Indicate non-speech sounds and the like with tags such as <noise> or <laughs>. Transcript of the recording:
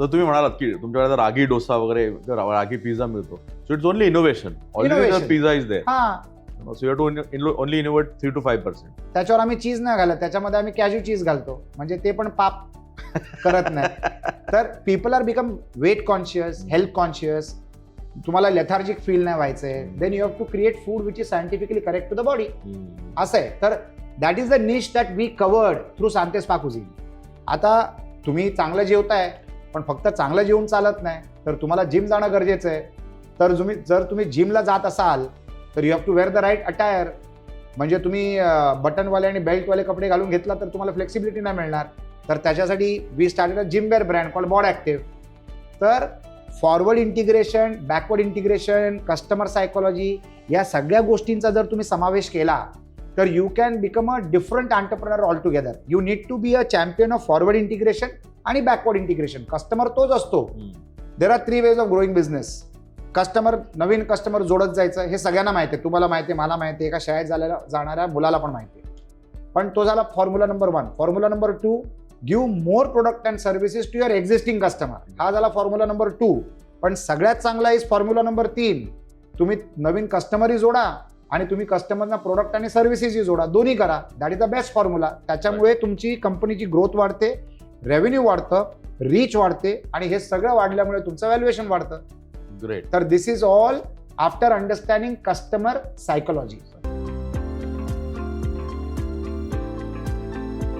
तर तुम्ही म्हणालात की तुमच्याकडे रागी डोसा वगैरे रागी पिझ्झा मिळतो. So it's only innovation already. Pizza is there हा. So you to only innovate three two five percent त्याच्यावर आम्ही चीज नाही घालत. त्याच्यामध्ये आम्ही कॅज्यू चीज घालतो. म्हणजे ते पण पाप करत नाही. <laughs> तर people are become weight conscious health conscious तुम्हाला लेथार्जिक फील नाही व्हायचंय. Then you have to create food which is scientifically correct to the body असं आहे. तर that is the niche that we covered through सांतेस पाकुझिन आता तुम्ही चांगलं जेवताय पण फक्त चांगलं जेवण चालत नाही तर तुम्हाला जिम जाणं गरजेचं आहे. तर तुम्ही जर तुम्ही जिमला जात असाल तर you have to wear the right attire म्हणजे तुम्ही बटनवाले आणि बेल्टवाले कपडे घालून घेतला तर तुम्हाला फ्लेक्सिबिलिटी नाही मिळणार. तर त्याच्यासाठी we started a gymwear brand call Bod Active तर forward integration backward integration customer psychology या सगळ्या गोष्टींचा जर तुम्ही समावेश केला तर you can become a different all together you need to be a champion of forward integration आणि बॅकवर्ड इंटिग्रेशन कस्टमर तोच असतो. There are three ways of growing business customer Naveen customer जोडत जायचं हे सगळ्यांना माहिती आहे. तुम्हाला माहिती आहे मला माहिती आहे एका शाळेत झालेल्या जाणाऱ्या मुलाला पण माहिती आहे. पण तो झाला formula number one formula number two give more product and services to your existing customer हा झाला फॉर्म्युला नंबर टू पण सगळ्यात चांगला इज फॉर्म्युला नंबर तीन. तुम्ही नवीन कस्टमरही जोडा आणि तुम्ही कस्टमरना प्रोडक्ट आणि सर्व्हिसेसही जोडा. दोन्ही करा. That is the best formula त्याच्यामुळे तुमची कंपनीची ग्रोथ वाढते. रेव्हेन्यू वाढतं रीच वाढते आणि हे सगळं वाढल्यामुळे तुमचं व्हॅल्युएशन वाढतं. ग्रेट तर this is all after understanding customer psychology